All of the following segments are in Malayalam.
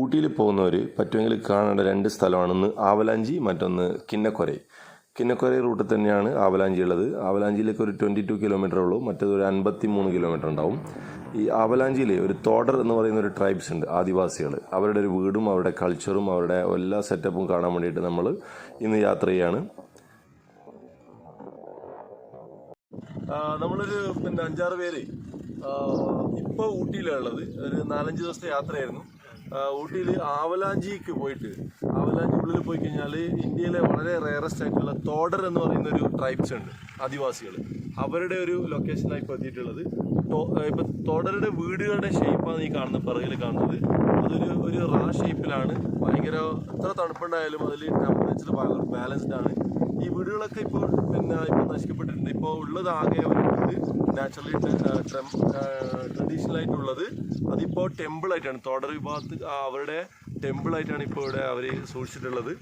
ഊട്ടിയിൽ പോകുന്നവർ പറ്റുമെങ്കിൽ കാണേണ്ട രണ്ട് സ്ഥലമാണെന്ന് ആവലാഞ്ചി മറ്റൊന്ന് കിന്നക്കൊരൈ. കിന്നക്കൊരൈ റൂട്ടിൽ തന്നെയാണ് ആവലാഞ്ചി ഉള്ളത്. ആവലാഞ്ചിയിലേക്ക് ഒരു ട്വന്റി ടു കിലോമീറ്റർ ഉള്ളൂ. മറ്റേത് ഒരു അൻപത്തി മൂന്ന് കിലോമീറ്റർ ഉണ്ടാവും. ഈ ആവലാഞ്ചിയിൽ ഒരു തോടർ എന്ന് പറയുന്ന ഒരു ട്രൈബ്സ് ഉണ്ട് ആദിവാസികൾ അവരുടെ ഒരു വീടും അവരുടെ കൾച്ചറും അവരുടെ എല്ലാ സെറ്റപ്പും കാണാൻ വേണ്ടിയിട്ട് നമ്മൾ ഇന്ന് യാത്ര ചെയ്യാണ്. നമ്മളൊരു പിന്നെ അഞ്ചാറ് പേര് ഇപ്പോൾ ഊട്ടിയിലുള്ളത് ഒരു നാലഞ്ച് ദിവസത്തെ യാത്രയായിരുന്നു. ഊട്ടിയിൽ ആവലാഞ്ചിക്ക് പോയിട്ട്. ആവലാഞ്ചി ഉള്ളിൽ പോയി കഴിഞ്ഞാൽ ഇന്ത്യയിലെ വളരെ റയറസ്റ്റ് ആയിട്ടുള്ള തോടർ എന്ന് പറയുന്ന ഒരു ട്രൈബ്സ് ഉണ്ട് ആദിവാസികൾ അവരുടെ ഒരു ലൊക്കേഷനായി ഇപ്പോൾ എത്തിയിട്ടുള്ളത് ഏഹ് തോടരുടെ വീടുകളുടെ ഷേപ്പാണ് ഈ കാണുന്ന പിറകിൽ കാണുന്നത്. അതൊരു ഒരു റാ ഷേപ്പിലാണ് ഭയങ്കര എത്ര തണുപ്പുണ്ടായാലും അതിൽ ടെമ്പറേച്ചർ ബാലൻസ്ഡ് ആണ്. ഈ വീടുകളൊക്കെ ഇപ്പോൾ പിന്നെ ഇപ്പോൾ നശിക്കപ്പെട്ടിട്ടുണ്ട്. ഇപ്പോൾ ഉള്ളത് ആകെ ഒരു വീട് നാച്ചുറലി ട്രഡീഷണൽ ആയിട്ടുള്ളത് അതിപ്പോൾ ടെമ്പിൾ ആയിട്ടാണ്. തോടർ വിഭാഗത്ത് അവരുടെ ടെമ്പിൾ ആയിട്ടാണ് ഇപ്പോൾ ഇവിടെ അവർ സൂക്ഷിച്ചിട്ടുള്ളത്.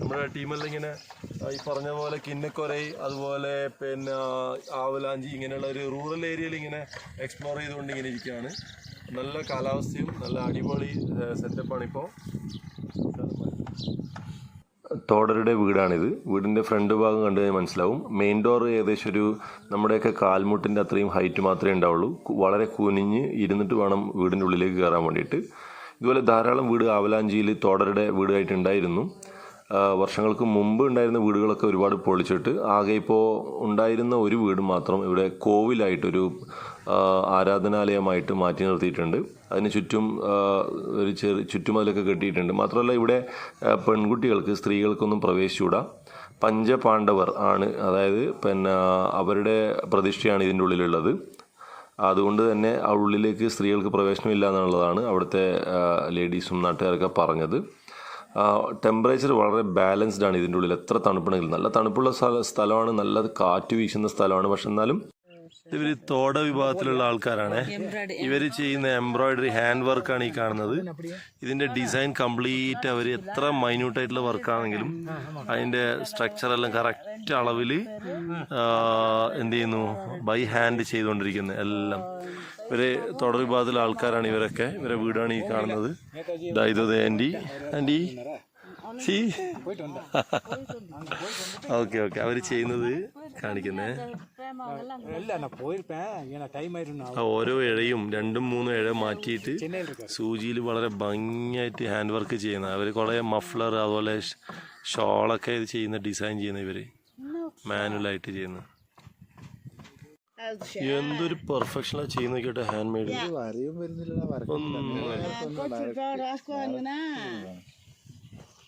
നമ്മുടെ ടീമെല്ലാം ഇങ്ങനെ ഈ പറഞ്ഞ പോലെ കിന്നക്കൊരൈ അതുപോലെ പിന്നെ ആവലാഞ്ചി ഇങ്ങനെയുള്ള ഒരു റൂറൽ ഏരിയയിൽ ഇങ്ങനെ എക്സ്പ്ലോർ ചെയ്തുകൊണ്ട് ഇങ്ങനെ ഇരിക്കുകയാണ്. നല്ല കാലാവസ്ഥയും നല്ല അടിപൊളി സെറ്റപ്പാണ് ഇപ്പോൾ തോടരുടെ വീടാണിത്. വീടിന്റെ ഫ്രണ്ട് ഭാഗം കണ്ടു മനസ്സിലാവും. മെയിൻ ഡോർ ഏകദേശം ഒരു നമ്മുടെയൊക്കെ കാൽമുട്ടിന്റെ അത്രയും ഹൈറ്റ് മാത്രമേ ഉണ്ടാവുള്ളൂ. വളരെ കുനിഞ്ഞ് ഇരുന്നിട്ട് വേണം വീടിന്റെ ഉള്ളിലേക്ക് കയറാൻ വേണ്ടിയിട്ട്. ഇതുപോലെ ധാരാളം വീട് ആവലാഞ്ചിയിൽ തോടരുടെ വീടായിട്ട് ഉണ്ടായിരുന്നു. ആ, വർഷങ്ങൾക്ക് മുമ്പ് ഉണ്ടായിരുന്ന വീടുകളൊക്കെ ഒരുപാട് പൊളിച്ചിട്ട് ആകെ ഇപ്പോൾ ഉണ്ടായിരുന്ന ഒരു വീട് മാത്രം ഇവിടെ കോവിലായിട്ടൊരു ആരാധനാലയമായിട്ട് മാറ്റി നിർത്തിയിട്ടുണ്ട്. അതിന് ചുറ്റും ഒരു ചെറിയ ചുറ്റുമതിലൊക്കെ കെട്ടിയിട്ടുണ്ട്. മാത്രമല്ല ഇവിടെ പെൺകുട്ടികൾക്ക് സ്ത്രീകൾക്കൊന്നും പ്രവേശിച്ചുകൂടാ. പഞ്ചപാണ്ഡവർ ആണ് അതായത് പിന്നെ അവരുടെ പ്രതിഷ്ഠയാണ് ഇതിന്റെ ഉള്ളിലുള്ളത്. അതുകൊണ്ട് തന്നെ ഉള്ളിലേക്ക് സ്ത്രീകൾക്ക് പ്രവേശനമില്ല എന്നുള്ളതാണ് അവിടുത്തെ ലേഡീസും നാട്ടുകാരൊക്കെ പറഞ്ഞത്. ടെമ്പറേച്ചർ വളരെ ബാലൻസ്ഡ് ആണ് ഇതിന്റെ ഉള്ളിൽ. എത്ര തണുപ്പുണ്ടെങ്കിലും. നല്ല തണുപ്പുള്ള സ്ഥല സ്ഥലമാണ് നല്ല കാറ്റ് വീശുന്ന സ്ഥലമാണ്. പക്ഷെ എന്നാലും ഇവർ തോട വിഭാഗത്തിലുള്ള ആൾക്കാരാണ്. ഇവർ ചെയ്യുന്ന എംബ്രോയിഡറി ഹാൻഡ് വർക്കാണ് ഈ കാണുന്നത്. ഇതിന്റെ ഡിസൈൻ കംപ്ലീറ്റ് അവർ എത്ര മൈന്യൂട്ട് ആയിട്ടുള്ള വർക്കാണെങ്കിലും അതിന്റെ സ്ട്രക്ചർ എല്ലാം കറക്റ്റ് അളവിൽ എന്ത് ചെയ്യുന്നു? ബൈ ഹാൻഡ് ചെയ്തുകൊണ്ടിരിക്കുന്നത് എല്ലാം. ഇവരെ തുടർവിഭാഗത്തിലെ ആൾക്കാരാണ് ഇവരൊക്കെ. ഇവരെ വീടാണ് ഈ കാണുന്നത്. ഇതായത് ആന്റി. ആന്റി. സി ഓക്കെ ഓക്കെ. അവർ ചെയ്യുന്നത് കാണിക്കുന്നേ. ഓരോ ഇഴയും രണ്ടും മൂന്നും ഇഴ മാറ്റിയിട്ട് സൂചിയിൽ വളരെ ഭംഗിയായിട്ട് ഹാൻഡ് വർക്ക് ചെയ്യുന്ന. അവർ കുറേ മഫ്ലർ അതുപോലെ ഷോളൊക്കെ ഇത് ചെയ്യുന്ന ഡിസൈൻ ചെയ്യുന്ന ഇവർ മാനുവലായിട്ട് ചെയ്യുന്നത് എന്തൊരു പെർഫെക്ഷനാ ചെയ്യുന്ന കേട്ടോ ഹാൻഡ് മെയ്ഡ് അറിയും വരുന്നില്ല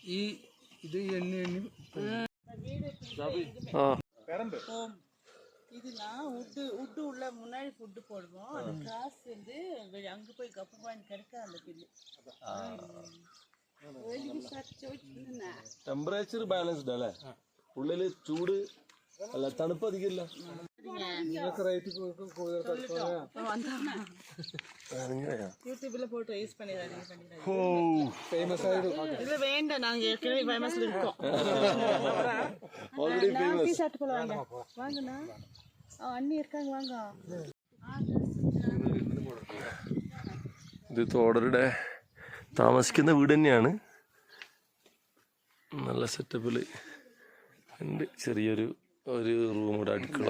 ഈ ഇത് എണ്ണി എണ്ണി ആ இதுனா உட்டு உட்டு உள்ள முன்னாடி ஃபுட்டு போடுவோம் அது கிராஸ் வந்து வெளி- அங்க போய் கப்பு பாயிண்ட் கிடைக்காது அந்த பில்லு ടെമ്പറേച്ചർ ബാലൻസ്ഡ് അല്ലേ ഉള്ളില് ചൂട് അല്ല തണുപ്പ് അധികമില്ല யூடியூப்ல போட்டு யூஸ் பண்ணிடாதீங்க பண்ணிடாதீங்க இது வேண்டாம் நாங்க ஏற்கனவே ஃபேமஸ்ல இருக்கோம் ഓൾറെഡി டீ ஷர்ட் போல வாங்க வாங்கண்ணா ஆ, அண்ணி இருக்காங்க வாங்க ഇത് തോടരുടെ താമസിക്കുന്ന വീട് തന്നെയാണ് നല്ല സെറ്റപ്പിൽ ഉണ്ട് ചെറിയൊരു ഒരു റൂം ഇവിടെ അടുക്കള.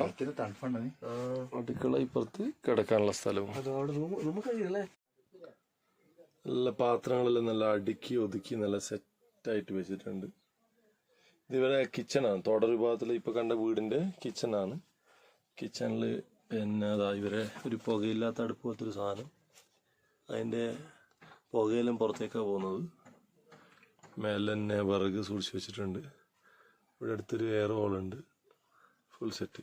അടുക്കള ഇപ്പുറത്ത് കിടക്കാനുള്ള സ്ഥലവും. നല്ല പാത്രങ്ങളെല്ലാം നല്ല അടുക്കി ഒതുക്കി നല്ല സെറ്റായിട്ട് വെച്ചിട്ടുണ്ട്. ഇതിവിടെ കിച്ചണാണ് തോടർ വിഭാഗത്തിൽ ഇപ്പൊ കണ്ട വീടിന്റെ കിച്ചണാണ് കിച്ചണിൽ പിന്നെ അതാ ഇവരെ ഒരു പുകയില്ലാത്ത അടുപ്പ് പോലത്തെ ഒരു സാധനം. അതിന്റെ പുകയെല്ലാം പുറത്തേക്കാണ് പോകുന്നത്. മേലെ തന്നെ വിറക് സൂക്ഷിച്ച് വെച്ചിട്ടുണ്ട്. ഇവിടെ അടുത്തൊരു എയർ ഹോളുണ്ട് फुल सेट